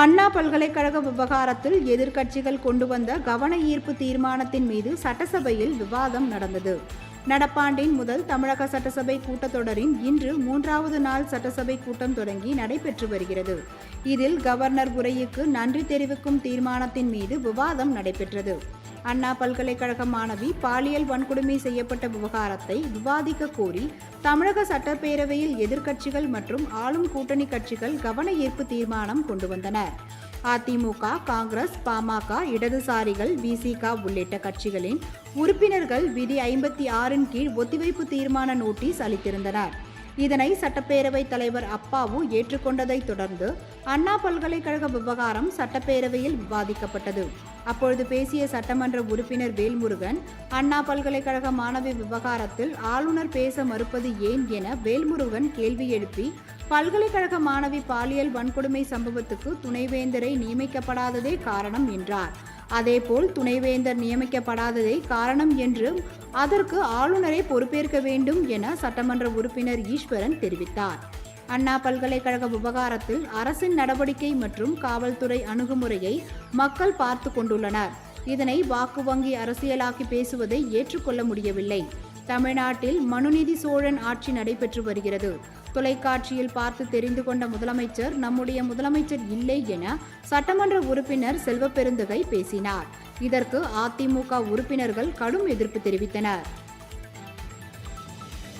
அண்ணா பல்கலைக்கழக விவகாரத்தில் எதிர்க்கட்சிகள் கொண்டு வந்த கவன ஈர்ப்பு தீர்மானத்தின் மீது சட்டசபையில் விவாதம் நடந்தது. நடப்பாண்டின் முதல் தமிழக சட்டசபை கூட்டத்தொடரின் இன்று மூன்றாவது நாள் சட்டசபை கூட்டம் தொடங்கி நடைபெற்று வருகிறது. இதில் கவர்னர் உரையுக்கு நன்றி தெரிவிக்கும் தீர்மானத்தின் மீது விவாதம் நடைபெற்றது. அண்ணா பல்கலைக்கழக மாணவி பாலியல் வன்கொடுமை செய்யப்பட்ட விவகாரத்தை விவாதிக்க கோரி தமிழக சட்டப்பேரவையில் எதிர்க்கட்சிகள் மற்றும் ஆளும் கூட்டணி கட்சிகள் கவன ஈர்ப்பு தீர்மானம் கொண்டு வந்தனர். அதிமுக காங்கிரஸ் பாமக இடதுசாரிகள் விசிக உள்ளிட்ட கட்சிகளின் உறுப்பினர்கள் விதி ஐம்பத்தி ஆறின் கீழ் ஒத்திவைப்பு தீர்மான நோட்டீஸ் அளித்திருந்தனர். இதனை சட்டப்பேரவைத் தலைவர் அப்பாவு ஏற்றுக்கொண்டதைத் தொடர்ந்து அண்ணா பல்கலைக்கழக விவகாரம் சட்டப்பேரவையில் விவாதிக்கப்பட்டது. அப்பொழுது பேசிய சட்டமன்ற உறுப்பினர் வேல்முருகன் அண்ணா பல்கலைக்கழக மாணவி விவகாரத்தில் ஆளுநர் பேச மறுப்பது ஏன் என வேல்முருகன் கேள்வி எழுப்பி பல்கலைக்கழக மாணவி பாலியல் வன்கொடுமை சம்பவத்துக்கு துணைவேந்தரை நியமிக்கப்படாததே காரணம் என்றார். அதேபோல் துணைவேந்தர் நியமிக்கப்படாததே காரணம் என்றும் அதற்கு ஆளுநரை பொறுப்பேற்க வேண்டும் என சட்டமன்ற உறுப்பினர் ஈஸ்வரன் தெரிவித்தார். அண்ணா பல்கலைக்கழக விவகாரத்தில் அரசின் நடவடிக்கை மற்றும் காவல்துறை அணுகுமுறையை மக்கள் பார்த்து கொண்டுள்ளனர். இதனை வாக்கு வங்கி அரசியலாக்கி பேசுவதை ஏற்றுக்கொள்ள முடியவில்லை. தமிழ்நாட்டில் மனுநீதி சோழன் ஆட்சி நடைபெற்று வருகிறது. தொலைக்காட்சியில் பார்த்து தெரிந்து கொண்ட முதலமைச்சர் நம்முடைய முதலமைச்சர் இல்லை என சட்டமன்ற உறுப்பினர் செல்வப்பெருந்தகை பேசினார். இதற்கு அதிமுக உறுப்பினர்கள் கடும் எதிர்ப்பு தெரிவித்தனர்.